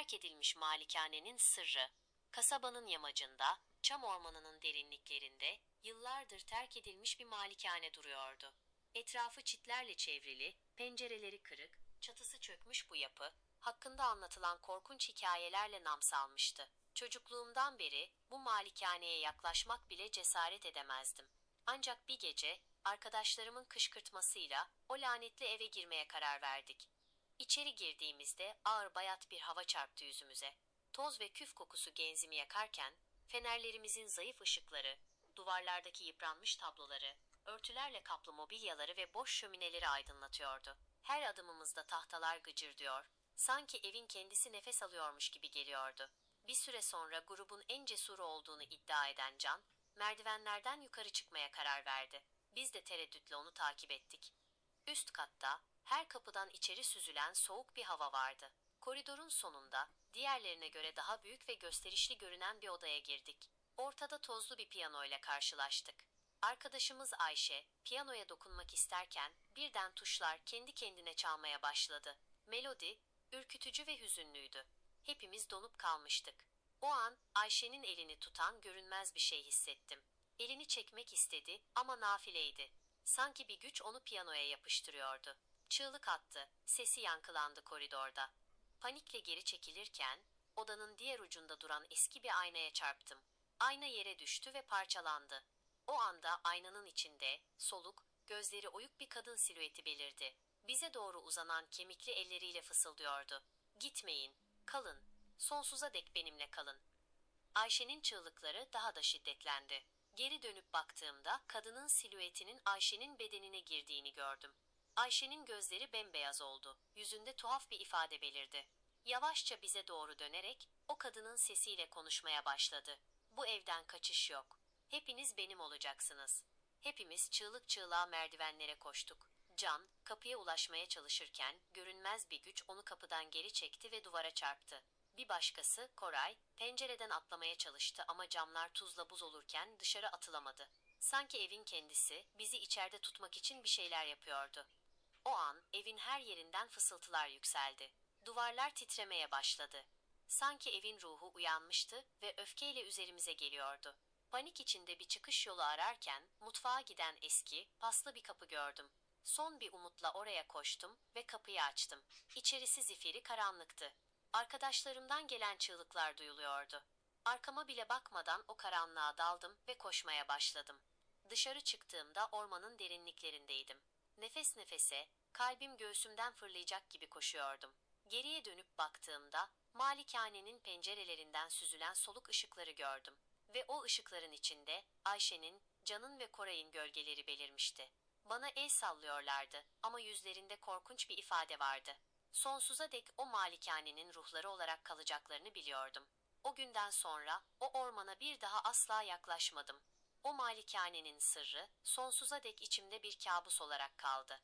terk edilmiş malikanenin sırrı. Kasabanın yamacında, çam ormanının derinliklerinde yıllardır terk edilmiş bir malikane duruyordu. Etrafı çitlerle çevrili, pencereleri kırık, çatısı çökmüş bu yapı, hakkında anlatılan korkunç hikayelerle nam salmıştı. Çocukluğumdan beri bu malikaneye yaklaşmak bile cesaret edemezdim. Ancak bir gece arkadaşlarımın kışkırtmasıyla o lanetli eve girmeye karar verdik. İçeri girdiğimizde ağır bayat bir hava çarptı yüzümüze. Toz ve küf kokusu genzimi yakarken fenerlerimizin zayıf ışıkları, duvarlardaki yıpranmış tabloları, örtülerle kaplı mobilyaları ve boş şömineleri aydınlatıyordu. Her adımımızda tahtalar gıcırdıyor, sanki evin kendisi nefes alıyormuş gibi geliyordu. Bir süre sonra grubun en cesuru olduğunu iddia eden Can, merdivenlerden yukarı çıkmaya karar verdi. Biz de tereddütle onu takip ettik. Üst katta her kapıdan içeri süzülen soğuk bir hava vardı. Koridorun sonunda diğerlerine göre daha büyük ve gösterişli görünen bir odaya girdik. Ortada tozlu bir piyano ile karşılaştık. Arkadaşımız Ayşe piyanoya dokunmak isterken birden tuşlar kendi kendine çalmaya başladı. Melodi ürkütücü ve hüzünlüydü. Hepimiz donup kalmıştık. O an Ayşe'nin elini tutan görünmez bir şey hissettim. Elini çekmek istedi ama nafileydi. Sanki bir güç onu piyanoya yapıştırıyordu. Çığlık attı, sesi yankılandı koridorda. Panikle geri çekilirken odanın diğer ucunda duran eski bir aynaya çarptım. Ayna yere düştü ve parçalandı. O anda aynanın içinde soluk, gözleri oyuk bir kadın silüeti belirdi. Bize doğru uzanan kemikli elleriyle fısıldıyordu. Gitmeyin, kalın, sonsuza dek benimle kalın. Ayşe'nin çığlıkları daha da şiddetlendi. Geri dönüp baktığımda kadının silüetinin Ayşe'nin bedenine girdiğini gördüm. Ayşe'nin gözleri bembeyaz oldu. Yüzünde tuhaf bir ifade belirdi. Yavaşça bize doğru dönerek o kadının sesiyle konuşmaya başladı. Bu evden kaçış yok. Hepiniz benim olacaksınız. Hepimiz çığlık çığlığa merdivenlere koştuk. Can, kapıya ulaşmaya çalışırken görünmez bir güç onu kapıdan geri çekti ve duvara çarptı. Bir başkası, Koray, pencereden atlamaya çalıştı ama camlar tuzla buz olurken dışarı atılamadı. Sanki evin kendisi bizi içeride tutmak için bir şeyler yapıyordu. O an evin her yerinden fısıltılar yükseldi. Duvarlar titremeye başladı. Sanki evin ruhu uyanmıştı ve öfkeyle üzerimize geliyordu. Panik içinde bir çıkış yolu ararken mutfağa giden eski, paslı bir kapı gördüm. Son bir umutla oraya koştum ve kapıyı açtım. İçerisi zifiri karanlıktı. Arkadaşlarımdan gelen çığlıklar duyuluyordu. Arkama bile bakmadan o karanlığa daldım ve koşmaya başladım. Dışarı çıktığımda ormanın derinliklerindeydim. Nefes nefese, kalbim göğsümden fırlayacak gibi koşuyordum. Geriye dönüp baktığımda malikanenin pencerelerinden süzülen soluk ışıkları gördüm ve o ışıkların içinde Ayşe'nin, Can'ın ve Koray'ın gölgeleri belirmişti. Bana el sallıyorlardı ama yüzlerinde korkunç bir ifade vardı. Sonsuza dek o malikanenin ruhları olarak kalacaklarını biliyordum. O günden sonra o ormana bir daha asla yaklaşmadım. O malikanenin sırrı sonsuza dek içimde bir kabus olarak kaldı.